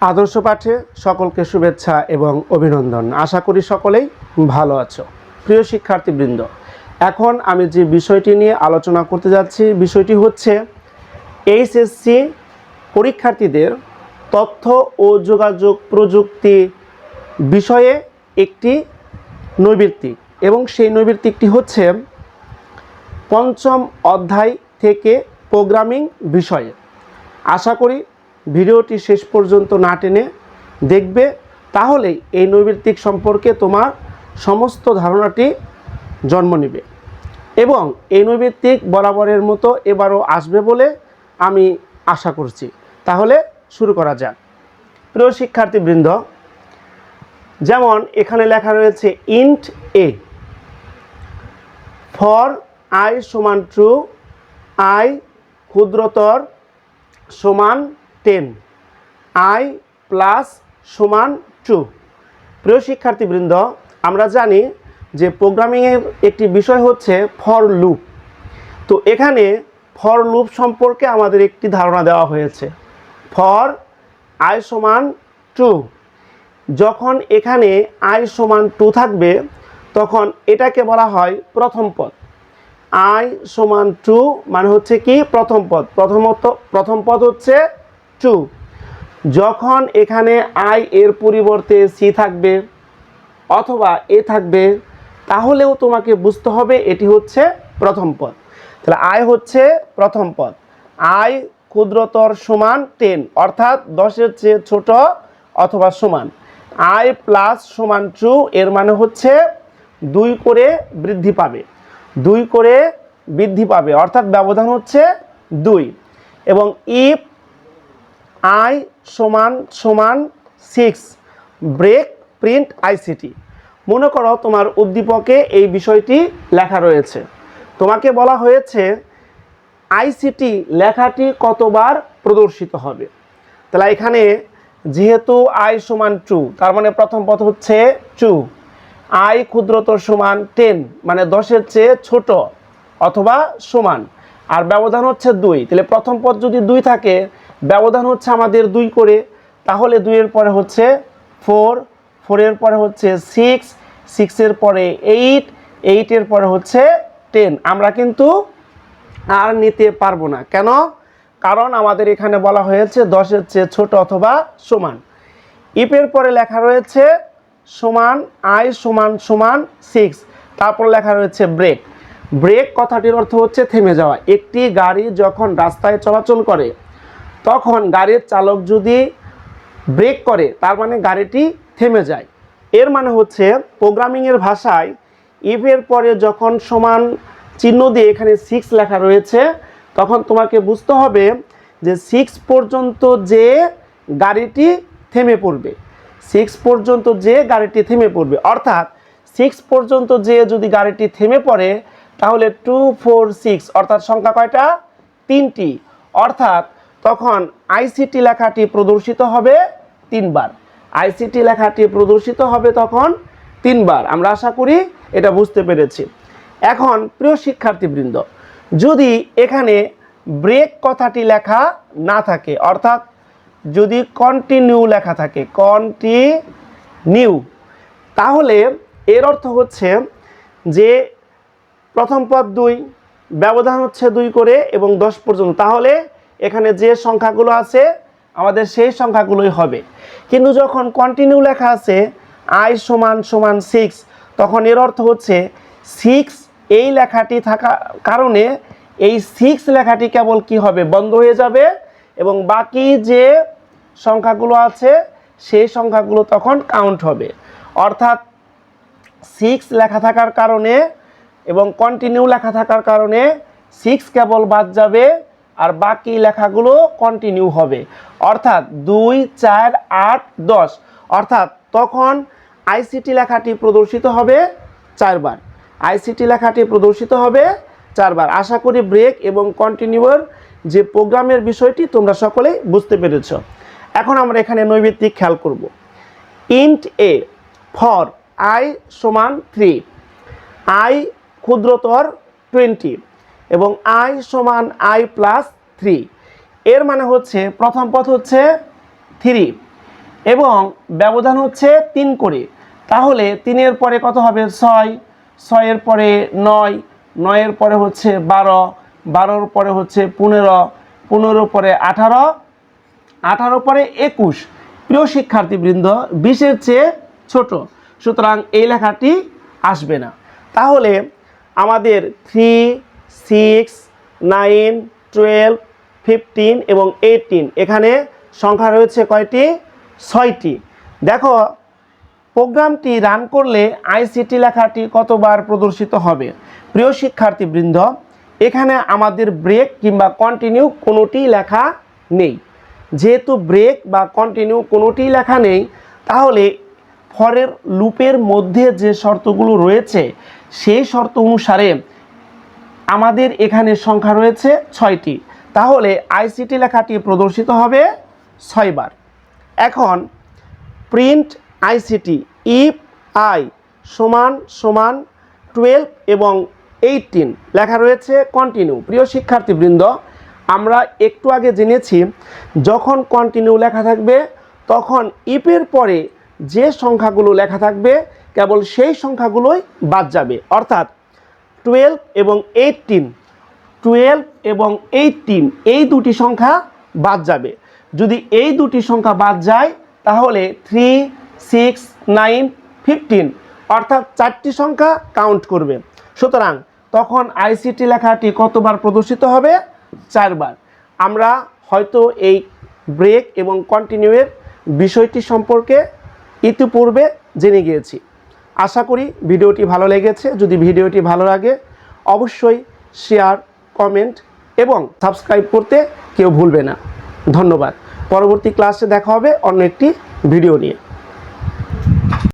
আদর্শ পাঠে সকলকে শুভেচ্ছা এবং অভিনন্দন। আশা করি সকলেই ভালো আছো। প্রিয় শিক্ষার্থীবৃন্দ, এখন আমি যে বিষয়টি নিয়ে আলোচনা করতে যাচ্ছি, বিষয়টি হচ্ছে এইচএসসি পরীক্ষার্থীদের তথ্য ও যোগাযোগ প্রযুক্তি বিষয়ে একটি নৈর্বৃত্তিক এবং সেই নৈবৃত্তিকটি হচ্ছে পঞ্চম অধ্যায় থেকে প্রোগ্রামিং বিষয়ে। আশা করি ভিডিওটি শেষ পর্যন্ত না টেনে দেখবে, তাহলেই এই নৈর্বৃত্তিক সম্পর্কে তোমার সমস্ত ধারণাটি জন্ম নেবে। এবং এই নৈর্বৃত্তিক বরাবরের মতো এবারও আসবে বলে আমি আশা করছি। তাহলে শুরু করা যাক। প্রিয় শিক্ষার্থীবৃন্দ, যেমন এখানে লেখা রয়েছে ইন্ট এ ফর আই সমান ট্রু আই ক্ষুদ্রতর সমান টেন। আই প্লাস সমান টু। প্রিয় শিক্ষার্থীবৃন্দ, আমরা জানি যে প্রোগ্রামিংয়ের একটি বিষয় হচ্ছে ফর লুপ। তো এখানে ফর লুপ সম্পর্কে আমাদের একটি ধারণা দেওয়া হয়েছে। ফর আই সমান টু। যখন এখানে আই সমান টু থাকবে, তখন এটাকে বলা হয় প্রথম পদ। আই সমান টু মানে হচ্ছে কি? প্রথম পদ। প্রথমত প্রথম পদ হচ্ছে টু যখন এখানে আই এর পরিবর্তে সি থাকবে অথবা এ থাকবে, তাহলেও তোমাকে বুঝতে হবে এটি হচ্ছে প্রথম পদ। তাহলে আই হচ্ছে প্রথম পদ। আই ক্ষুদ্রতর সমান টেন, অর্থাৎ দশের চেয়ে ছোট অথবা সমান। আই প্লাস সমান টু, এর মানে হচ্ছে দুই করে বৃদ্ধি পাবে। দুই করে বৃদ্ধি পাবে, অর্থাৎ ব্যবধান হচ্ছে দুই। এবং ইফ আই সমান সমান সিক্স, ব্রেক, প্রিন্ট, আইসিটি। মনে করো তোমার উদ্দীপকে এই বিষয়টি লেখা রয়েছে। তোমাকে বলা হয়েছে, আইসিটি লেখাটি কতবার প্রদর্শিত হবে? তাহলে এখানে যেহেতু আই সমান টু, তার মানে প্রথম পথ হচ্ছে টু। আই ক্ষুদ্রতর সমান টেন মানে দশের চেয়ে ছোট অথবা সমান। আর ব্যবধান হচ্ছে দুই। তাহলে প্রথম পদ যদি দুই থাকে ব্যবধান হচ্ছে আমাদের দুই করে, তাহলে দুইয়ের পরে হচ্ছে ফোর ফোরের পরে হচ্ছে সিক্স সিক্সের পরে এইট এইটের পরে হচ্ছে টেন আমরা কিন্তু আর নিতে পারব না। কেন? কারণ আমাদের এখানে বলা হয়েছে দশের চেয়ে ছোট অথবা সমান। ইপের পরে লেখা রয়েছে সমান আই সমান সমান সিক্স তারপর লেখা রয়েছে ব্রেক ব্রেক কথাটির অর্থ হচ্ছে থেমে যাওয়া। একটি গাড়ি যখন রাস্তায় চলাচল করে তখন গাড়ির চালক যদি ব্রেক করে, তার মানে গাড়িটি থেমে যায়। এর মানে হচ্ছে প্রোগ্রামিংয়ের ভাষায় ইভের পরে যখন সমান চিহ্ন দিয়ে এখানে সিক্স লেখা রয়েছে, তখন তোমাকে বুঝতে হবে যে সিক্স পর্যন্ত যে গাড়িটি থেমে পড়বে সিক্স পর্যন্ত যে গাড়িটি থেমে পড়বে, অর্থাৎ সিক্স পর্যন্ত যে যদি গাড়িটি থেমে পড়ে, তাহলে টু ফোর সিক্স অর্থাৎ সংখ্যা কয়টা? তিনটি। অর্থাৎ তখন আইসিটি লেখাটি প্রদর্শিত হবে তিনবার। আইসিটি লেখাটি প্রদর্শিত হবে তখন তিনবার। আমরা আশা করি এটা বুঝতে পেরেছি। এখন প্রিয় শিক্ষার্থীবৃন্দ, যদি এখানে ব্রেক কথাটি লেখা না থাকে, অর্থাৎ যদি কন্টিনিউ লেখা থাকে কন্টিনিউ তাহলে এর অর্থ হচ্ছে যে প্রথম পদ দুই, ব্যবধান হচ্ছে দুই করে এবং দশ পর্যন্ত। তাহলে এখানে যে সংখ্যাগুলো আছে, আমাদের সেই সংখ্যাগুলোই হবে। কিন্তু যখন কন্টিনিউ লেখা আছে আই সমান সমান সিক্স তখন এর অর্থ হচ্ছে সিক্স এই লেখাটি থাকা কারণে এই সিক্স লেখাটি কেবল কি হবে? বন্ধ হয়ে যাবে এবং বাকি যে সংখ্যাগুলো আছে, সেই সংখ্যাগুলো তখন কাউন্ট হবে। অর্থাৎ সিক্স লেখা থাকার কারণে এবং কন্টিনিউ লেখা থাকার কারণে সিক্স কেবল বাদ যাবে আর বাকি লেখাগুলো কন্টিনিউ হবে। অর্থাৎ দুই, চার, আট, দশ। অর্থাৎ তখন আইসিটি লেখাটি প্রদর্শিত হবে চারবার। আইসিটি লেখাটি প্রদর্শিত হবে চারবার। আশা করি ব্রেক এবং কন্টিনিউর যে প্রোগ্রামের বিষয়টি তোমরা সকলেই বুঝতে পেরেছ। এখন আমরা এখানে নৈবেদিক খেয়াল করব। ইন্ট এ ফর আই সমান থ্রি আই ক্ষুদ্রতর টোয়েন্টি এবং আই সমান আই প্লাস থ্রি এর মানে হচ্ছে, প্রথম পথ হচ্ছে থ্রি এবং ব্যবধান হচ্ছে তিন করে। তাহলে তিনের পরে কত হবে? ছয়। ছয়ের পরে নয়। নয়ের পরে হচ্ছে বারো। বারোর পরে হচ্ছে পনেরো। পনেরোর পরে আঠারো। আঠারো পরে একুশ। প্রিয় শিক্ষার্থীবৃন্দ, বিশের চেয়ে ছোট। সুতরাং এই লেখাটি আসবে না। তাহলে আমাদের three six, nine, twelve, fifteen এবং এইটিন। এখানে সংখ্যা রয়েছে কয়টি? ছয়টি। দেখো, প্রোগ্রামটি রান করলে আইসিটি লেখাটি কতবার প্রদর্শিত হবে? প্রিয় শিক্ষার্থীবৃন্দ, এখানে আমাদের ব্রেক কিংবা কন্টিনিউ কোনোটি লেখা নেই। যেহেতু ব্রেক বা কন্টিনিউ কোনোটি লেখা নেই, তাহলে ফরের লুপের মধ্যে যে শর্তগুলো রয়েছে, সেই শর্ত অনুসারে আমাদের এখানে সংখ্যা রয়েছে ছয়টি। তাহলে আইসিটি লেখাটি প্রদর্শিত হবে ছয়বার। এখন প্রিন্ট আইসিটি ইফ আই সমান সমান টুয়েলভ এবং এইটিন লেখা রয়েছে কন্টিনিউ প্রিয় শিক্ষার্থীবৃন্দ, আমরা একটু আগে জেনেছি, যখন কন্টিনিউ লেখা থাকবে, তখন ইপের পরে যে সংখ্যাগুলো লেখা থাকবে, কেবল সেই সংখ্যাগুলোই বাদ যাবে। অর্থাৎ টুয়েলভ এবং এইটিন টুয়েলভ এবং এইটিন এই দুটি সংখ্যা বাদ যাবে। যদি এই দুটি সংখ্যা বাদ যায়, তাহলে থ্রি সিক্স নাইন ফিফটিন অর্থাৎ চারটি সংখ্যা কাউন্ট করবে। সুতরাং তখন আইসিটি লেখাটি কতবার প্রদর্শিত হবে? চারবার। আমরা হয়তো এই ব্রেক এবং কন্টিনিউয়ের বিষয়টি সম্পর্কে ইতিপূর্বে জেনে গিয়েছি। আশা করি ভিডিওটি ভালো লেগেছে। যদি ভিডিওটি ভালো লাগে, অবশ্যই শেয়ার কমেন্ট এবং সাবস্ক্রাইব করতে কেউ ভুলবে না। ধন্যবাদ। পরবর্তী ক্লাসে দেখা হবে অন্য একটি ভিডিও নিয়ে।